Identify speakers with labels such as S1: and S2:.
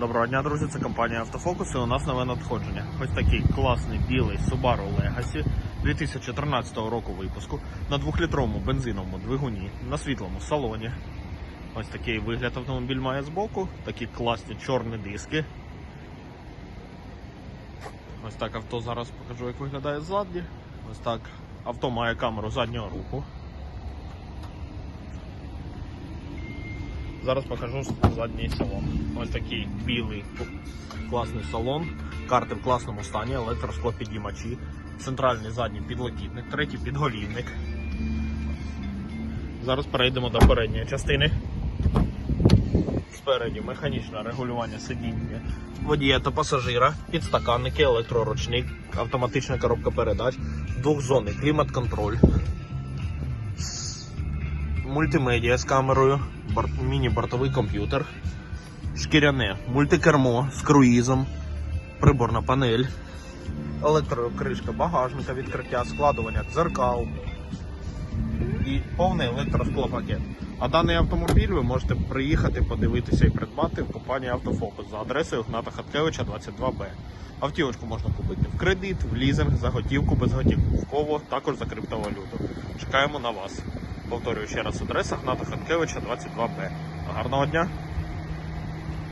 S1: Доброго дня, друзі, це компанія Автофокус і у нас нове надходження. Ось такий класний білий Subaru Legacy 2013 року випуску на 2-літровому бензиновому двигуні на світлому салоні. Ось такий вигляд автомобіль має збоку, такі класні чорні диски. Ось так авто зараз покажу, як виглядає ззаді. Ось так авто має камеру заднього руху. Зараз покажу задній салон. Ось такий білий класний салон, карти в класному стані, електросклопідіймачі, центральний задній підлокітник, третій підголівник. Зараз перейдемо до передньої частини. Спереді механічне регулювання сидіння водія та пасажира, підстаканники, електроручник, автоматична коробка передач, двохзонний клімат-контроль, мультимедіа з камерою, міні-бортовий комп'ютер, шкіряне мультикермо з круїзом, приборна панель, електрокришка багажника, відкриття, складування дзеркал і повний електросклопакет. А даний автомобіль ви можете приїхати, подивитися і придбати в компанії Автофокус за адресою Гната Хаткевича 22Б. Автівочку можна купити в кредит, в лізинг, за готівку, безготівково, також за криптовалюту. Чекаємо на вас. Повторюю ще раз адреса Гната Ханкевича, 22Б. Гарного дня!